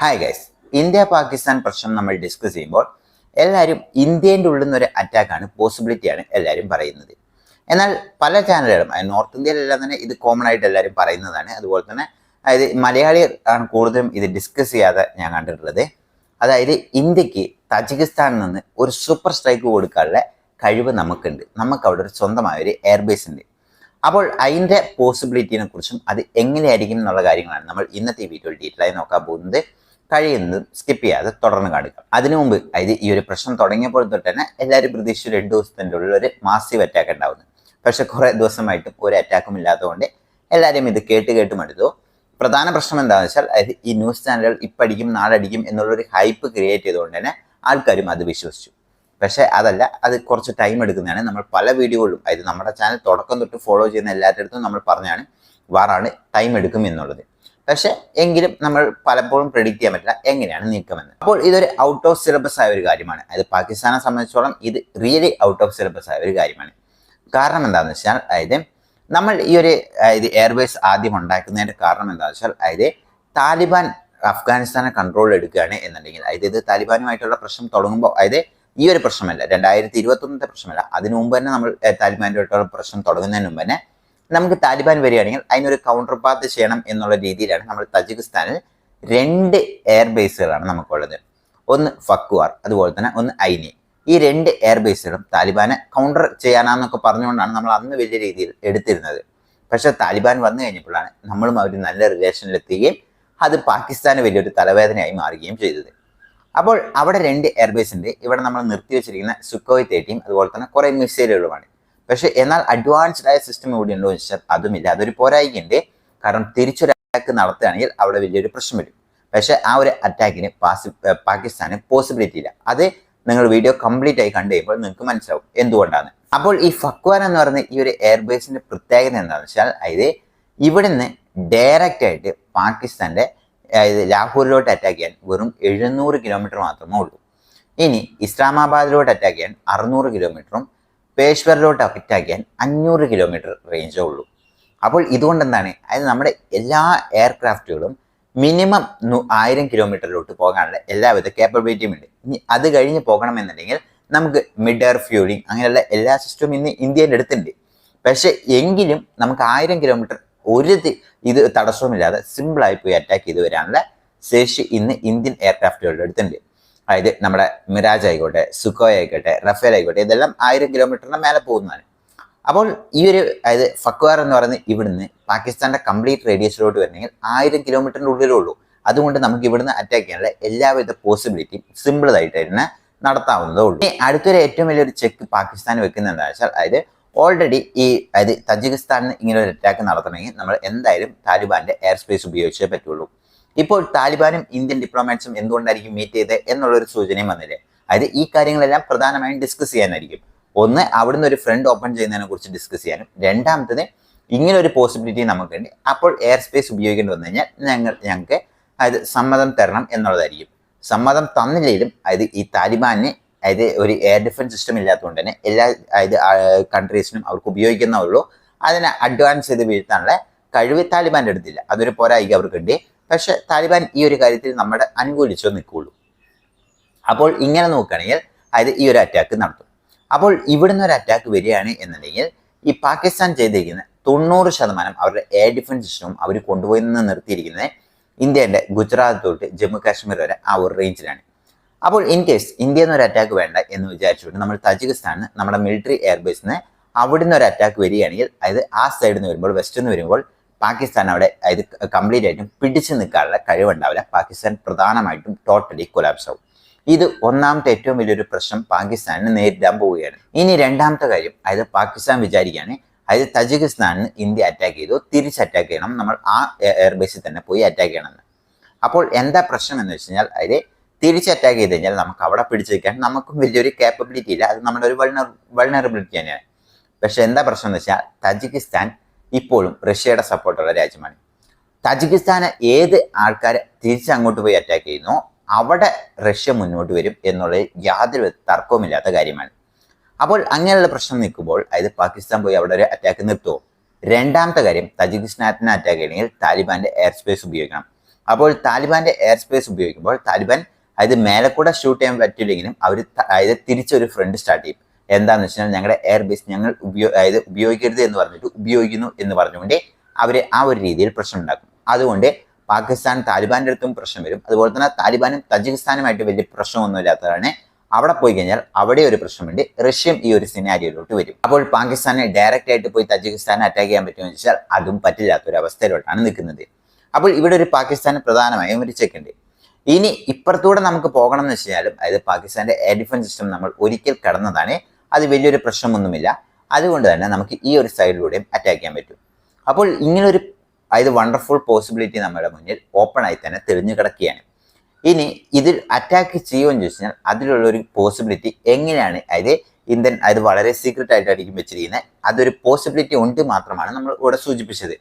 Hi guys India Pakistan പ്രശ്നം നമ്മൾ discuss ചെയ്യുമ്പോൾ എല്ലാവരും ഇന്ത്യന്റെ ഉള്ളിൽ നിന്നൊരു അറ്റാക്കാണ് പോസിബിലിറ്റിയാണ് എല്ലാവരും പറയുന്നത്. എന്നാൽ പല ചാനലുകളും നോർത്ത് ഇന്ത്യയിലെല്ലാം തന്നെ ഇത് കോമൺ ആയിട്ട് എല്ലാവരും പറയുന്നതാണ്. അതുപോലെ തന്നെ അതായത് മലയാളികൾ ആണ് കൂടുതലും ഇത് ഡിസ്കസ് ചെയ്യാതെ ഞാൻ കണ്ടിട്ടുള്ളത്. അതായത് ഇന്ത്യയ്ക്ക് തജിക്കിസ്ഥാനിൽ നിന്ന് ഒരു സൂപ്പർ സ്ട്രൈക്ക് കൊടുക്കാനുള്ള കഴിവ് നമുക്കുണ്ട്. നമുക്ക് അവിടെ ഒരു സ്വന്തമായ ഒരു എയർബേസ് ഉണ്ട്. അപ്പോൾ അതിന്റെ പോസിബിലിറ്റിനെ കുറിച്ചും അത് എങ്ങനെയായിരിക്കും എന്നുള്ള കാര്യങ്ങളാണ് നമ്മൾ ഇന്നത്തെ വീഡിയോയിൽ ഡീറ്റെയിൽ ആയി നോക്കാൻ പോകുന്നത്. കഴിയുന്നതും സ്കിപ്പ് ചെയ്യാതെ തുടർന്ന് കാണിക്കാം. അതിനു മുമ്പ് അതായത് ഈ ഒരു പ്രശ്നം തുടങ്ങിയപ്പോൾ തൊട്ട് തന്നെ എല്ലാവരും പ്രതീക്ഷിച്ചു രണ്ട് ദിവസത്തിന്റെ ഉള്ളിൽ ഒരു മാസീവ് അറ്റാക്ക് ഉണ്ടാവുന്നു. പക്ഷേ കുറേ ദിവസമായിട്ടും ഒരു അറ്റാക്കും ഇല്ലാത്തതുകൊണ്ട് എല്ലാവരും ഇത് കേട്ട് കേട്ട് മടുത്തു. പ്രധാന പ്രശ്നം എന്താണെന്ന് വെച്ചാൽ അതായത് ഈ ന്യൂസ് ചാനലുകൾ ഇപ്പടിക്കും നാളടിക്കും എന്നുള്ളൊരു ഹൈപ്പ് ക്രിയേറ്റ് ചെയ്തുകൊണ്ട് തന്നെ ആൾക്കാരും അത് വിശ്വസിച്ചു. പക്ഷേ അതല്ല അത് കുറച്ച് ടൈം എടുക്കുന്നതാണ്. നമ്മൾ പല വീഡിയോകളിലും അതായത് നമ്മുടെ ചാനൽ തുടക്കം തൊട്ട് ഫോളോ ചെയ്യുന്ന എല്ലാവരുടെ അടുത്തും നമ്മൾ പറഞ്ഞാണ് വാറാണ് ടൈം എടുക്കും എന്നുള്ളത്. പക്ഷേ എങ്കിലും നമ്മൾ പലപ്പോഴും പ്രെഡിക്റ്റ് ചെയ്യാൻ പറ്റില്ല എങ്ങനെയാണ് നീക്കമെന്ന്. അപ്പോൾ ഇതൊരു ഔട്ട് ഓഫ് സിലബസ് ആയ ഒരു കാര്യമാണ്. അതായത് പാകിസ്ഥാനെ സംബന്ധിച്ചോളം ഇത് റിയലി ഔട്ട് ഓഫ് സിലബസ് ആയ ഒരു കാര്യമാണ്. കാരണം എന്താണെന്ന് വെച്ചാൽ അതായത് നമ്മൾ ഈ ഒരു അതായത് എയർവേസ് ആദ്യം ഉണ്ടാക്കുന്നതിന്റെ കാരണം എന്താണെന്ന് വെച്ചാൽ അതായത് താലിബാൻ അഫ്ഗാനിസ്ഥാനെ കൺട്രോൾ എടുക്കുകയാണ് എന്നുണ്ടെങ്കിൽ അതായത് ഇത് താലിബാനുമായിട്ടുള്ള പ്രശ്നം തുടങ്ങുമ്പോൾ അതായത് ഈ ഒരു പ്രശ്നമല്ല രണ്ടായിരത്തി ഇരുപത്തൊന്നത്തെ പ്രശ്നമല്ല അതിനു മുമ്പ് തന്നെ നമ്മൾ താലിബാനുമായിട്ടുള്ള പ്രശ്നം തുടങ്ങുന്നതിന് മുമ്പ് തന്നെ നമുക്ക് താലിബാൻ വരികയാണെങ്കിൽ അതിനൊരു കൗണ്ടർ പാത്ത് ചെയ്യണം എന്നുള്ള രീതിയിലാണ് നമ്മൾ തജിക്കിസ്ഥാനിൽ രണ്ട് എയർബേസുകളാണ് നമുക്കുള്ളത്. ഒന്ന് ഫക്വാർ അതുപോലെ തന്നെ ഒന്ന് ഐനി. ഈ രണ്ട് എയർബേസുകളും താലിബാനെ കൗണ്ടർ ചെയ്യാനാന്നൊക്കെ പറഞ്ഞുകൊണ്ടാണ് നമ്മൾ അന്ന് വലിയ രീതിയിൽ എടുത്തിരുന്നത്. പക്ഷേ താലിബാൻ വന്നു കഴിഞ്ഞപ്പോഴാണ് നമ്മളും അവർ നല്ല റിലേഷനിലെത്തുകയും അത് പാകിസ്ഥാന് വലിയൊരു തലവേദനയായി മാറുകയും ചെയ്തത്. അപ്പോൾ അവിടെ രണ്ട് എയർബേസ് ഉണ്ട്. ഇവിടെ നമ്മൾ നിർത്തി വെച്ചിരിക്കുന്ന സുക്കോയ് തേട്ടിയും അതുപോലെ തന്നെ കുറേ മിസൈലുകളുമാണ് പക്ഷെ എന്നാൽ അഡ്വാൻസ്ഡ് ആയ സിസ്റ്റം ഇവിടെ ഉണ്ടോ എന്ന് വെച്ചാൽ അതുമില്ല. അതൊരു പോരായികയുണ്ട്. കാരണം തിരിച്ചൊരു അറ്റാക്ക് നടത്തുകയാണെങ്കിൽ അവിടെ വലിയൊരു പ്രശ്നം വരും. പക്ഷേ ആ ഒരു അറ്റാക്കിന് പാസി പാകിസ്ഥാന് പോസിബിലിറ്റി ഇല്ല. അത് നിങ്ങൾ വീഡിയോ കംപ്ലീറ്റ് ആയി കണ്ടു കഴിയുമ്പോൾ നിങ്ങൾക്ക് മനസ്സിലാവും എന്തുകൊണ്ടാണ് അപ്പോൾ ഈ ഫക്വാൻ എന്ന് പറയുന്ന ഈ ഒരു എയർബേസിന്റെ പ്രത്യേകത എന്താണെന്ന് വെച്ചാൽ അതായത് ഇവിടുന്ന് ഡയറക്റ്റ് ആയിട്ട് പാകിസ്ഥാന്റെ അതായത് ലാഹോറിലോട്ട് അറ്റാക്ക് ചെയ്യാൻ വെറും എഴുന്നൂറ് കിലോമീറ്റർ മാത്രമേ ഉള്ളൂ. ഇനി ഇസ്ലാമാബാദിലോട്ട് അറ്റാക്ക് ചെയ്യാൻ അറുന്നൂറ് കിലോമീറ്ററും പേശ്വറിലോട്ട് അഫക്റ്റ് ആക്കിയാൽ അഞ്ഞൂറ് കിലോമീറ്റർ റേഞ്ചേ ഉള്ളൂ. അപ്പോൾ ഇതുകൊണ്ട് എന്താണ് അതായത് നമ്മുടെ എല്ലാ എയർക്രാഫ്റ്റുകളും മിനിമം ആയിരം കിലോമീറ്ററിലോട്ട് പോകാനുള്ള എല്ലാവിധ കേപ്പബിലിറ്റിയും ഉണ്ട്. ഇനി അത് കഴിഞ്ഞ് പോകണമെന്നുണ്ടെങ്കിൽ നമുക്ക് മിഡ് എയർ ഫ്യൂളിംഗ് അങ്ങനെയുള്ള എല്ലാ സിസ്റ്റവും ഇന്ന് ഇന്ത്യയിൽ എടുത്തിട്ടുണ്ട് പക്ഷേ എങ്കിലും നമുക്ക് ആയിരം കിലോമീറ്റർ ഒരു ഇത് തടസ്സവുമില്ലാതെ സിമ്പിളായി പോയി അറ്റാക്ക് ചെയ്ത് വരാനുള്ള ശേഷി ഇന്ന് ഇന്ത്യൻ എയർക്രാഫ്റ്റുകളുടെ അടുത്തുണ്ട്. അതായത് നമ്മുടെ മിറാജ് ആയിക്കോട്ടെ സുഖോയ് ആയിക്കോട്ടെ റഫേൽ ആയിക്കോട്ടെ ഇതെല്ലാം ആയിരം കിലോമീറ്ററിന് മേലെ പോകുന്നതാണ്. അപ്പോൾ ഈ ഒരു അതായത് ഫക്വാർ എന്ന് പറയുന്നത് ഇവിടുന്ന് പാകിസ്ഥാന്റെ കംപ്ലീറ്റ് റേഡിയസിലോട്ട് വരണമെങ്കിൽ ആയിരം കിലോമീറ്ററിന്റെ ഉള്ളിലേ ഉള്ളൂ. അതുകൊണ്ട് നമുക്ക് ഇവിടുന്ന് അറ്റാക്ക് ചെയ്യാനുള്ള എല്ലാവിധ പോസിബിലിറ്റിയും സിമ്പിളായിട്ട് തന്നെ നടത്താവുന്നതേ ഉള്ളൂ. ഇനി അടുത്തൊരു ഏറ്റവും വലിയൊരു ചെക്ക് പാകിസ്ഥാൻ വെക്കുന്നത് എന്താ വെച്ചാൽ അതായത് ഓൾറെഡി ഈ അതായത് തജിക്കിസ്ഥാനിൽ ഇങ്ങനെ ഒരു അറ്റാക്ക് നടത്തണമെങ്കിൽ നമ്മൾ എന്തായാലും താലിബാന്റെ എയർ സ്പേസ് ഉപയോഗിച്ചേ പറ്റുള്ളൂ. ഇപ്പോൾ താലിബാനും ഇന്ത്യൻ ഡിപ്ലോമാറ്റ്സും എന്തുകൊണ്ടായിരിക്കും മീറ്റ് ചെയ്തത് എന്നുള്ളൊരു സൂചനയും വന്നില്ലേ? അതായത് ഈ കാര്യങ്ങളെല്ലാം പ്രധാനമായും ഡിസ്കസ് ചെയ്യാനായിരിക്കും. ഒന്ന് അവിടുന്ന് ഒരു ഫ്രണ്ട് ഓപ്പൺ ചെയ്യുന്നതിനെ കുറിച്ച് ഡിസ്കസ് ചെയ്യാനും. രണ്ടാമത്തത് ഇങ്ങനെ ഒരു പോസിബിലിറ്റി നമുക്കുണ്ട് അപ്പോൾ എയർ സ്പേസ് ഉപയോഗിക്കേണ്ടി വന്നു കഴിഞ്ഞാൽ ഞങ്ങൾ ഞങ്ങൾക്ക് അതായത് സമ്മതം തരണം എന്നുള്ളതായിരിക്കും. സമ്മതം തന്നില്ലെങ്കിലും അതായത് ഈ താലിബാനിന് അതായത് ഒരു എയർ ഡിഫൻസ് സിസ്റ്റം ഇല്ലാത്തതുകൊണ്ട് തന്നെ എല്ലാ അതായത് കൺട്രീസിനും അവർക്ക് ഉപയോഗിക്കുന്നുള്ളൂ അതിനെ അഡ്വാൻസ് ചെയ്ത് വീഴ്ത്താനുള്ള കഴിവ് താലിബാന്റെ അടുത്തില്ല. അതൊരു പോരായിക അവർക്കുണ്ട്. പക്ഷെ താലിബാൻ ഈ ഒരു കാര്യത്തിൽ നമ്മുടെ അനുകൂലിച്ചോ നിൽക്കുകയുള്ളൂ. അപ്പോൾ ഇങ്ങനെ നോക്കുകയാണെങ്കിൽ അതായത് ഈ ഒരു അറ്റാക്ക് നടത്തും. അപ്പോൾ ഇവിടുന്ന് ഒരു അറ്റാക്ക് വരികയാണ് എന്നുണ്ടെങ്കിൽ ഈ പാകിസ്ഥാൻ ചെയ്തിരിക്കുന്ന തൊണ്ണൂറ് ശതമാനം അവരുടെ എയർ ഡിഫൻസ് സിസ്റ്റവും അവർ കൊണ്ടുപോയി നിന്ന് നിർത്തിയിരിക്കുന്നത് ഇന്ത്യയുടെ ഗുജറാത്ത് തൊട്ട് ജമ്മു കാശ്മീർ വരെ ആ ഒരു റേഞ്ചിലാണ് അപ്പോൾ ഇൻ കേസ് ഇന്ത്യയിൽ നിന്ന് ഒരു അറ്റാക്ക് വേണ്ട എന്ന് വിചാരിച്ചുകൊണ്ട് നമ്മൾ തജിക്കിസ്ഥാനിൽ നമ്മുടെ മിലിറ്ററി എയർബേസിൽ നിന്ന് അവിടുന്ന് ഒരു അറ്റാക്ക് വരികയാണെങ്കിൽ അതായത് ആ സൈഡിൽ നിന്ന് വരുമ്പോൾ വെസ്റ്റിൽ നിന്ന് വരുമ്പോൾ പാകിസ്ഥാൻ അവിടെ അതായത് കംപ്ലീറ്റ് ആയിട്ടും പിടിച്ചു നിൽക്കാനുള്ള കഴിവുണ്ടാവില്ല. പാകിസ്ഥാൻ പ്രധാനമായിട്ടും ടോട്ടലി കൊലാപ്സ് ആവും. ഇത് ഒന്നാമത്തെ ഏറ്റവും വലിയൊരു പ്രശ്നം പാകിസ്ഥാനിന് നേരിടാൻ പോവുകയാണ്. ഇനി രണ്ടാമത്തെ കാര്യം അതായത് പാകിസ്ഥാൻ വിചാരിക്കുകയാണ് അതായത് തജിക്കിസ്ഥാനിന് ഇന്ത്യ അറ്റാക്ക് ചെയ്തു തിരിച്ച് അറ്റാക്ക് ചെയ്യണം നമ്മൾ ആ എയർബേസിൽ തന്നെ പോയി അറ്റാക്ക് ചെയ്യണമെന്ന് അപ്പോൾ എന്താ പ്രശ്നം എന്ന് വെച്ച് കഴിഞ്ഞാൽ അതിൽ തിരിച്ച് അറ്റാക്ക് ചെയ്ത് കഴിഞ്ഞാൽ നമുക്ക് അവിടെ പിടിച്ചു നിൽക്കാൻ നമുക്കും വലിയൊരു കേപ്പബിലിറ്റി ഇല്ല. അത് നമ്മുടെ ഒരു വൾണർ വൾണറബിലിറ്റി തന്നെയാണ്. പക്ഷേ എന്താ പ്രശ്നം എന്ന് വെച്ചാൽ തജിക്കിസ്ഥാൻ ഇപ്പോഴും റഷ്യയുടെ സപ്പോർട്ടുള്ള രാജ്യമാണ്. തജിക്കിസ്ഥാനെ ഏത് ആൾക്കാരെ തിരിച്ചങ്ങോട്ട് പോയി അറ്റാക്ക് ചെയ്യുന്നു അവിടെ റഷ്യ മുന്നോട്ട് വരും എന്നുള്ളത് യാതൊരു തർക്കവുമില്ലാത്ത കാര്യമാണ്. അപ്പോൾ അങ്ങനെയുള്ള പ്രശ്നം നിൽക്കുമ്പോൾ അതായത് പാകിസ്ഥാൻ പോയി അവിടെ ഒരു അറ്റാക്ക് നിർത്തുമോ രണ്ടാമത്തെ കാര്യം തജിക്കിസ്ഥാനെ അറ്റാക്ക് ചെയ്യണമെങ്കിൽ താലിബാന്റെ എയർ സ്പേസ് ഉപയോഗിക്കണം. അപ്പോൾ താലിബാന്റെ എയർ സ്പേസ് ഉപയോഗിക്കുമ്പോൾ താലിബാൻ അതായത് മേലെ കൂടെ ഷൂട്ട് ചെയ്യാൻ പറ്റില്ലെങ്കിലും അവർ അതായത് തിരിച്ചൊരു ഫ്രണ്ട് സ്റ്റാർട്ട് ചെയ്യും. എന്താണെന്ന് വെച്ചാൽ ഞങ്ങളുടെ എയർ ബേസ് ഞങ്ങൾ ഉപയോഗ അതായത് ഉപയോഗിക്കരുത് എന്ന് പറഞ്ഞിട്ട് ഉപയോഗിക്കുന്നു എന്ന് പറഞ്ഞുകൊണ്ട് അവർ ആ ഒരു രീതിയിൽ പ്രശ്നം ഉണ്ടാക്കും അതുകൊണ്ട് പാകിസ്ഥാൻ താലിബാന്റെ അടുത്തും പ്രശ്നം വരും. അതുപോലെ തന്നെ താലിബാനും തജിക്കിസ്ഥാനുമായിട്ട് വലിയ പ്രശ്നമൊന്നുമില്ലാത്തതാണ് അവിടെ പോയി കഴിഞ്ഞാൽ അവിടെ ഒരു പ്രശ്നമുണ്ട് റഷ്യയും ഈ ഒരു സിനാരിയോയിലോട്ട് വരും. അപ്പോൾ പാകിസ്ഥാനെ ഡയറക്റ്റ് ആയിട്ട് പോയി തജിക്കിസ്ഥാനെ അറ്റാക്ക് ചെയ്യാൻ പറ്റുമെന്ന് വെച്ചാൽ അതും പറ്റില്ലാത്ത ഒരു അവസ്ഥയിലോട്ടാണ് നിൽക്കുന്നത്. അപ്പോൾ ഇവിടെ ഒരു പാകിസ്ഥാന് പ്രധാനമായും ഒരു ചെക്കുണ്ട് ഇനി ഇപ്പുറത്തൂടെ നമുക്ക് പോകണം എന്ന് വെച്ചാലും അതായത് പാകിസ്ഥാന്റെ എയർ ഡിഫൻസ് സിസ്റ്റം നമ്മൾ ഒരിക്കൽ കടന്നതാണ്. അത് വലിയൊരു പ്രശ്നമൊന്നുമില്ല. അതുകൊണ്ട് തന്നെ നമുക്ക് ഈ ഒരു സൈഡിലൂടെയും അറ്റാക്ക് ചെയ്യാൻ പറ്റും. അപ്പോൾ ഇങ്ങനൊരു അതായത് വണ്ടർഫുൾ പോസിബിലിറ്റി നമ്മുടെ മുന്നിൽ ഓപ്പൺ ആയി തന്നെ തെളിഞ്ഞു കിടക്കുകയാണ്. ഇനി ഇതിൽ അറ്റാക്ക് ചെയ്യുമെന്ന് ചോദിച്ചു അതിലുള്ള ഒരു പോസിബിലിറ്റി എങ്ങനെയാണ്? അതായത് ഇന്ത്യൻ അത് വളരെ സീക്രട്ട് ആയിട്ടായിരിക്കും വെച്ചിരിക്കുന്നത്. അതൊരു പോസിബിലിറ്റി ഉണ്ട് മാത്രമാണ് നമ്മൾ ഇവിടെ സൂചിപ്പിച്ചത്.